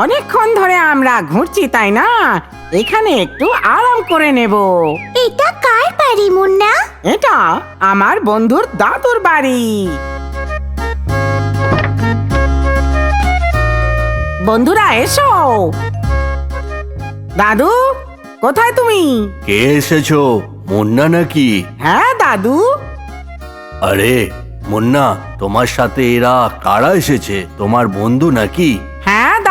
অনেকক্ষণ ধরে আমরা ঘুরছি তাই না? এখানে একটু আরাম করে নেব। এটা কার বাড়ি মুন্না? এটা আমার বন্ধুর দাদুর বাড়ি। বন্ধুরা এসো। দাদু কোথায় তুমি? কে এসেছ? মুন্না নাকি? হ্যাঁ দাদু। আরে মুন্না তোমার সাথে এরা কারা এসেছে? তোমার বন্ধু নাকি?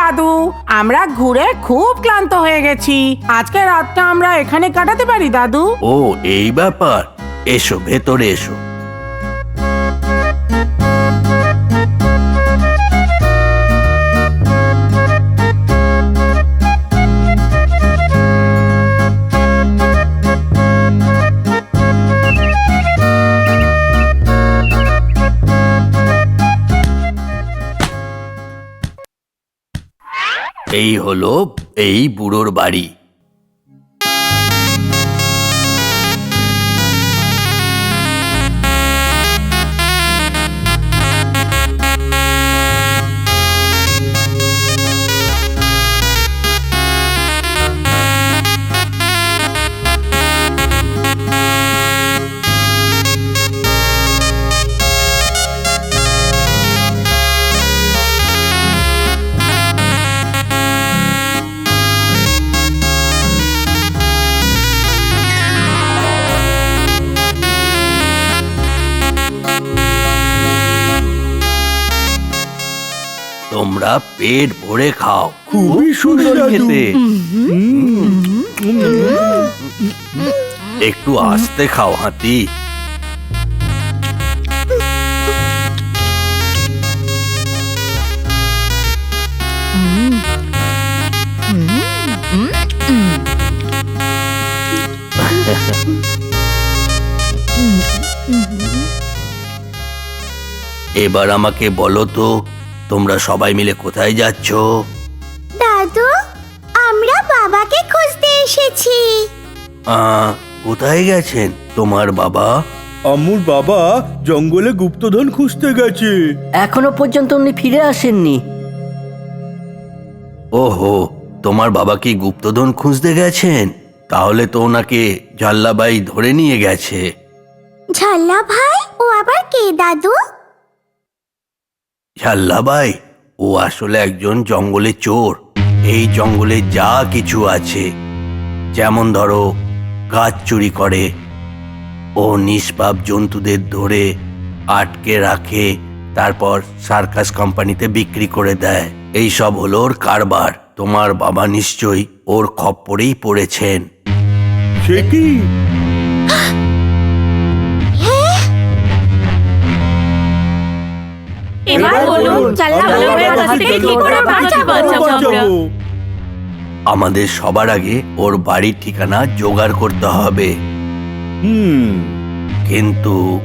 দাদু। আমরা ঘুরে খুব ক্লান্ত হয়ে গেছি। আজকে রাতটা আমরা এখানে কাটাতে পারি, দাদু? ও, এই ব্যাপার। এসো, ভেতরে এসো। এই হলো এই বুড়োর বাড়ি। তোমরা পেট ভরে খাও। খুবই সুন্দর খেতে। একটু আস্তে খাও হাতি। এবার আমাকে বলো তো তোমরা সবাই মিলে কোথায় যাচ্ছ? দাদু আমরা বাবাকে খুঁজতে এসেছি। আহ, কোথায় গেছেন তোমার বাবা? আম্মুর বাবা জঙ্গলে গুপ্তধন খুঁজতে গেছে। এখনও পর্যন্ত উনি ফিরে আসেননি। ওহো তোমার বাবা কি গুপ্তধন খুঁজতে গেছেন? তাহলে তো ওনাকে জাল্লাবাই ধরে নিয়ে গেছে। ঝাল্লা ভাই ও আবার কে দাদু? জাল্লাবাই ও আসলে একজন জঙ্গলে চোর। এই জঙ্গলে যা কিছু আছে, যেমন ধরো, গাছ চুরি করে, ও নিষ্পাপ জন্তুদের ধরে আটকে রাখে, তারপর সার্কাস কোম্পানিতে বিক্রি করে দেয়। এই সব হলো ওর কারবার। তোমার বাবা নিশ্চয়ই ওর খপ্পরেই পড়েছেন। সে কি? আমাদের সবার আগে ওর বাড়ির ঠিকানা জোগাড় করতে হবে। হুম। কিন্তু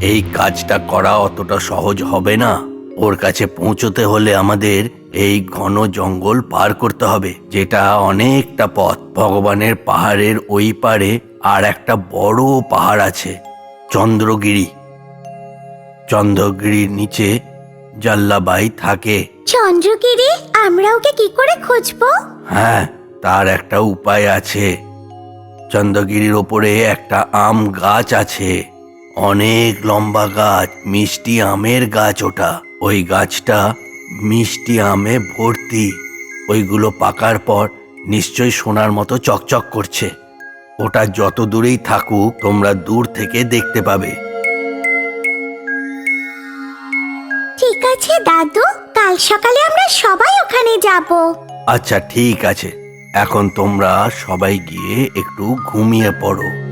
এই কাজটা করা অতটা সহজ হবে না। ওর কাছে পৌঁছতে হলে আমাদের এই ঘন জঙ্গল পার করতে হবে যেটা অনেকটা পথ। ভগবানের পাহাড়ের ওই পারে আর একটা বড় পাহাড় আছে চন্দ্রগিরি। চন্দ্রগিরির নিচে জাল্লাবাই থাকে। চন্দ্রগিরি আমরা ওকে কি করে খুঁজবো? হ্যাঁ তার একটা উপায় আছে। চন্দ্রগিরির ওপরে একটা আম গাছ আছে। অনেক লম্বা গাছ মিষ্টি আমের গাছ ওটা। ওই গাছটা মিষ্টি আমে ভর্তি। ওইগুলো পাকার পর নিশ্চয় সোনার মতো চকচক করছে। ওটা যত দূরেই থাকুক তোমরা দূর থেকে দেখতে পাবে। ঠিক আছে দাদু। কাল সকালে আমরা সবাই ওখানে যাব। আচ্ছা ঠিক আছে। এখন তোমরা সবাই গিয়ে একটু ঘুমিয়ে পড়ো।